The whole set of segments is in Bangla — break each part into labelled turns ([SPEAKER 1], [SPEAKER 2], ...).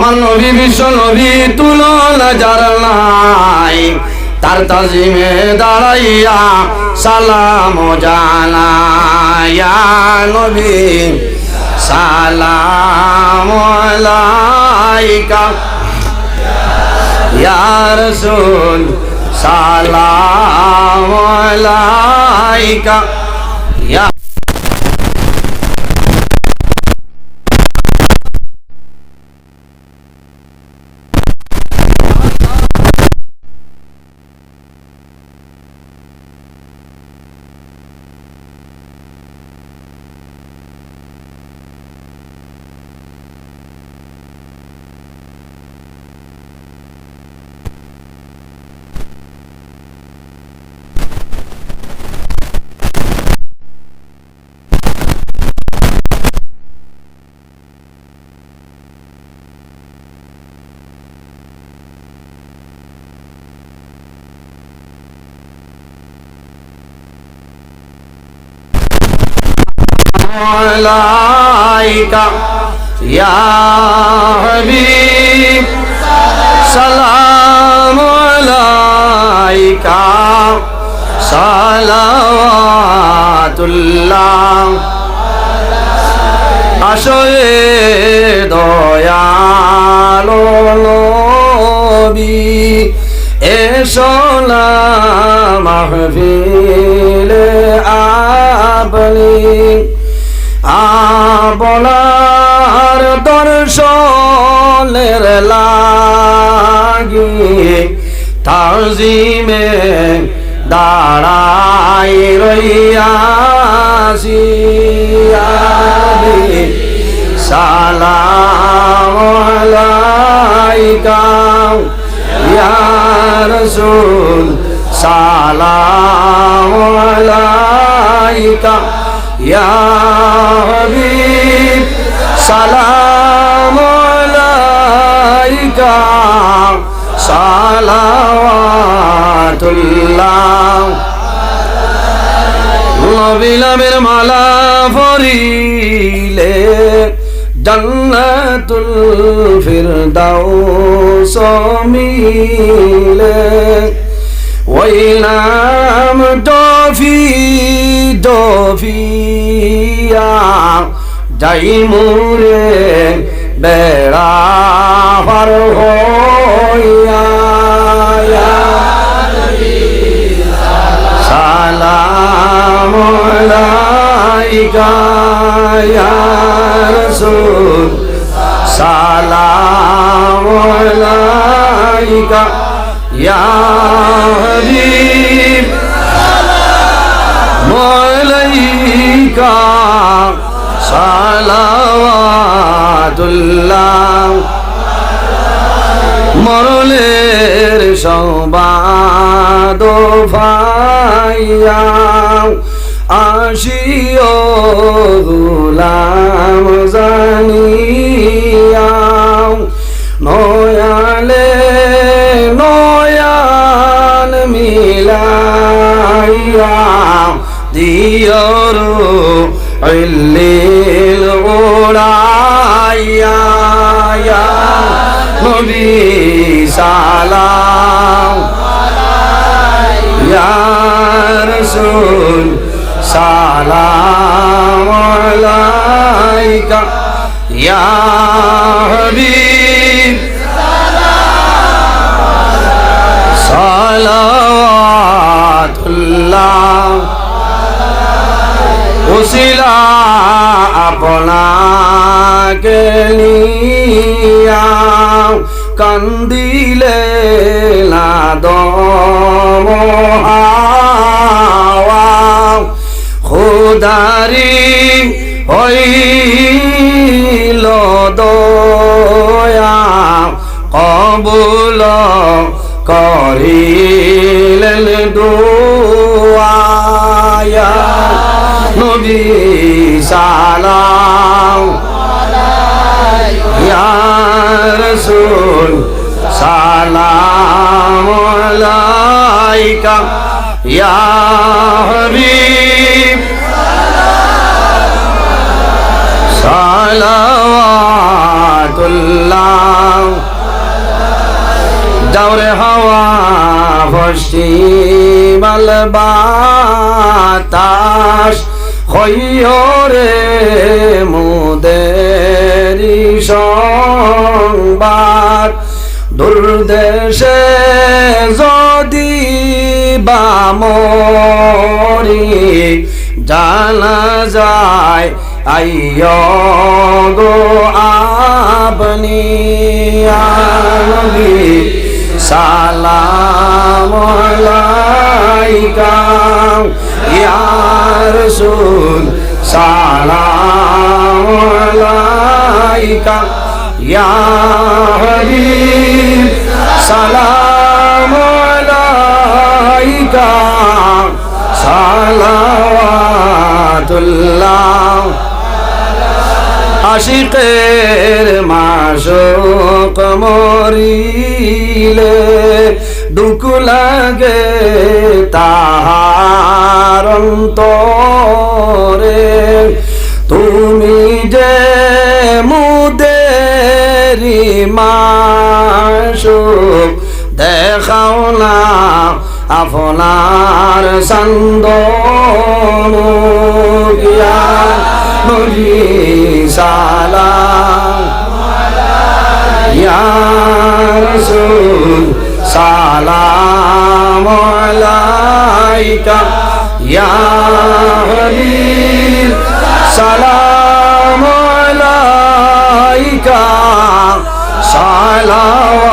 [SPEAKER 1] আমার নবী বিশ্ব নবী তুলনা যার নাই, তার তাজিমে দাঁড়াইয়া সালাম জানাইয়া নবী, সালাম আলাইকা। ইয়া রাসূল, সালাম আলাইকা। ইয়া عليك يا حبيب سلام عليك صلوات الله আসরে দয়ালো নবী এসো না মাহফিলে আপনার দর্শনের লাগি তাজিমে দাঁড়াই রইয়াছি। সালাম আলাইকা ইয়া রাসূল সালাম আলাইকা। ইয়া হাবিব সালাম আলাইকা সালাওয়াতুল্লাহ। নবিলামের মালা ফরিলে জন্নাতুল ফিরদাউস মিলে। ওই নাম ডফি ডফিয়া যাই মুরে বেড়া হর হইয়া সালাম আলাইকা ইয়া সালাম ইয়া আলাইকা সালাওয়াতুল্লাহ। মরলের সবাদ ভাইয়া আসিও জানিয়া ইল্লিল উড়াইয়া ইয়া নবী সালাম। রাসূল সালাম আলাইকা ইয়া হাবিব। সালাওয়াতুল্লাহ। উসিলা আপনাকে নিয়া কান্দিলে না দম হাওয়া খুদারি হইল দয়া কবুল করিলেন দুয়া নবী সালাম। রাসূল সালাম সালাওয়াতুল্লাহ। দাও যাওরে হাওয়া পশ্চিমাল বাতাস। হইরে মুদেরি সংবাদ। দুর্দেশে যদি বামরি জানা যায়, আইয় গো আপনি আনবি। সালাম আলাইকা, ইয়া রাসূল সালাম আলাইকা ইয়া হাবিব সালাম সালাওয়াতুল্লাহ। আশিকের মাসক মরিলে দুঃখ লাগে তাহার অন্তরে। তুমি যে মুদেরি মাসুক, দেখাও না আপনার নবী সালাম ইয়া রাসূল সালাম আলাইকা ইয়া হাবিব। সালাম আলাইকা সালাওয়াতুল্লাহ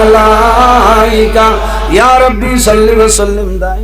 [SPEAKER 1] আলাইকা। ইয়া রব্বি সাল্লি ওয়া সাল্লিম দাই